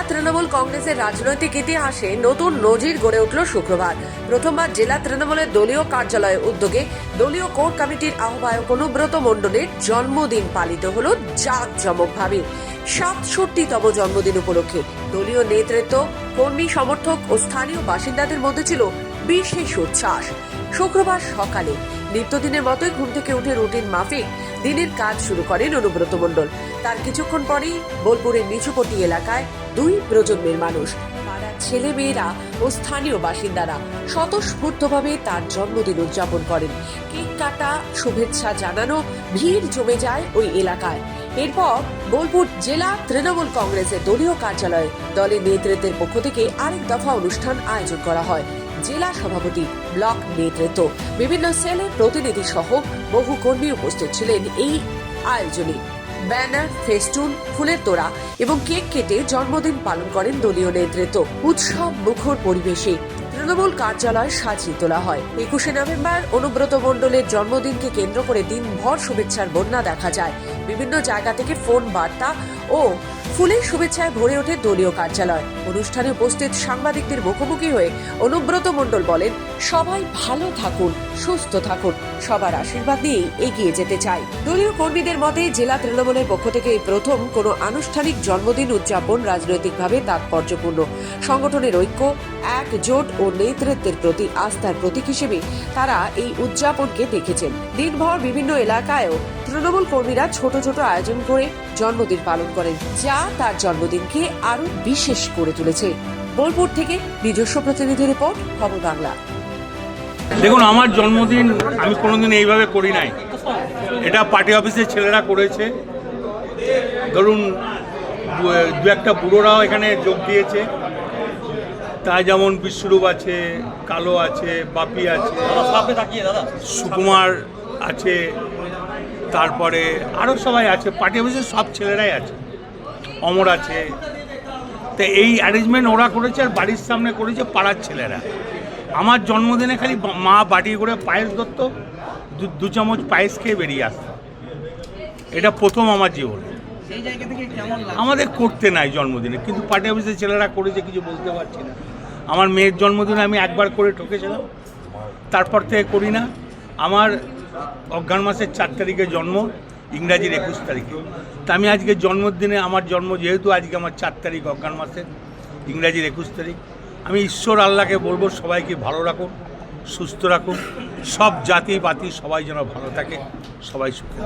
কংগ্রেসের রাজনৈতিক ইতিহাসে নতুন নজির গড়ে উঠল শুক্রবার। প্রথমবার জেলা তৃণমূলের দলীয় কার্যালয়ের উদ্যোগে দলীয় কোর কমিটির আহ্বায়ক অনুব্রত মণ্ডলের জন্মদিন পালিত হল জাঁকজমকভাবে। সাতষট্টিতম জন্মদিন উপলক্ষে দলীয় নেতৃত্ব, কর্মী, সমর্থক ও স্থানীয় বাসিন্দাদের মধ্যে ছিল বিশেষ উচ্ছ্বাস। শুক্রবার সকালে নিত্যদিনের মতোই ঘুম থেকে উঠে রুটিন মাফিক দিনের কাজ শুরু করেন অনুব্রত মণ্ডল। তার কিছুক্ষণ পরেই বোলপুরের নিচুপটি এলাকায় দুই প্রজন্মের মানুষ ছেলে মেয়েরা ও স্থানীয় বাসিন্দারা স্বতঃস্ফূর্তভাবে তার জন্মদিন উদযাপন করেন। কেক কাটা, শুভেচ্ছা জানানো, ভিড় জমে যায় ওই এলাকায়। এরপর বোলপুর জেলা তৃণমূল কংগ্রেসের দলীয় কার্যালয়ে দলের নেতৃত্বের পক্ষ থেকে আরেক দফা অনুষ্ঠান আয়োজন করা হয়। জেলা সভাপতি ব্লক নেতৃত্ব। বিভিন্ন সেলের প্রতিনিধি সহ বহু কর্মী উপস্থিত ছিলেন এই আয়োজনে। ব্যানার, ফেস্টুন, ফুলের তোড়া এবং কেক কেটে জন্মদিন পালন করেন দলীয় নেতৃত্ব। উৎসব মুখর পরিবেশে তৃণমূল কার্যালয় সাজিয়ে তোলা হয়। একুশে নভেম্বর অনুব্রত মণ্ডলের জন্মদিনকে কেন্দ্র করে দিনভর শুভেচ্ছার বন্যা দেখা যায়। বিভিন্ন জায়গা থেকে ফোন, বার্তা ও ফুলের শুভেচ্ছায় ভরে ওঠে দলীয় কার্যালয়। অনুষ্ঠানে উপস্থিত সাংবাদিকদের মুখোমুখি হয়ে অনুব্রত মণ্ডল বলেন, সবাই ভালো থাকুন, সুস্থ থাকুন। সবার আশীর্বাদ নিয়েই এগিয়ে যেতে চাই। দলীয় কর্মীদের মতে, জেলা তৃণমূলের পক্ষ থেকে এই প্রথম কোনো আনুষ্ঠানিক জন্মদিন উদযাপন রাজনৈতিকভাবে তাৎপর্যপূর্ণ। সংগঠনের ঐক্য, একজোট ও নেতৃত্বের প্রতি আস্থার প্রতীক হিসেবে তারা এই উদযাপনকে দেখেছেন। দিনভর বিভিন্ন এলাকায়ও তৃণমূল কর্মীরা ছোট ছোট আয়োজন করে জন্মদিন পালন করেন যা তার জন্মদিনকে আরও বিশেষ করে তুলেছে। বোলপুর থেকে নিজস্ব প্রতিনিধি রিপোর্ট খবর বাংলা। দেখুন আমার জন্মদিন আমি কোনোদিন এইভাবে করি নাই। এটা পার্টি অফিসের ছেলেরা করেছে। ধরুন দু- দু একটা বুড়োরাও এখানে যোগ দিয়েছে। তা যেমন বিশ্বরূপ আছে কালো আছে বাপি আছে সুকুমার আছে তারপরে আরও সবাই আছে পার্টি অফিসের সব ছেলেরাই আছে। অমর আছে। তো এই অ্যারেঞ্জমেন্ট ওরা করেছে আর বাড়ির সামনে করেছে পাড়ার ছেলেরা। আমার জন্মদিনে খালি মা বাটি করে পায়েস দু- দু চামচ পায়েস খেয়ে বেরিয়ে আসত। এটা প্রথম আমার জীবনে। আমাদের করতে নাই জন্মদিনে কিন্তু পার্টি অফিসের ছেলেরা করেছে কিছু বলতে পারছি না। আমার মেয়ের জন্মদিনে আমি একবার করে ঠকেছিলাম তারপর থেকে করি না। আমার অজ্ঞান মাসের চার তারিখে জন্ম, ইংরাজির একুশ তারিখে। তা আমি আজকে জন্মদিনে, আমার জন্ম যেহেতু আজকে আমার চার তারিখ অজ্ঞান মাসের, ইংরাজির একুশ তারিখ। আমি ঈশ্বর আল্লাহকে বলব, সবাইকে ভালো রাখুন সুস্থ রাখুন সব জাতি বাতি সবাই যেন ভালো থাকে, সবাই সুখে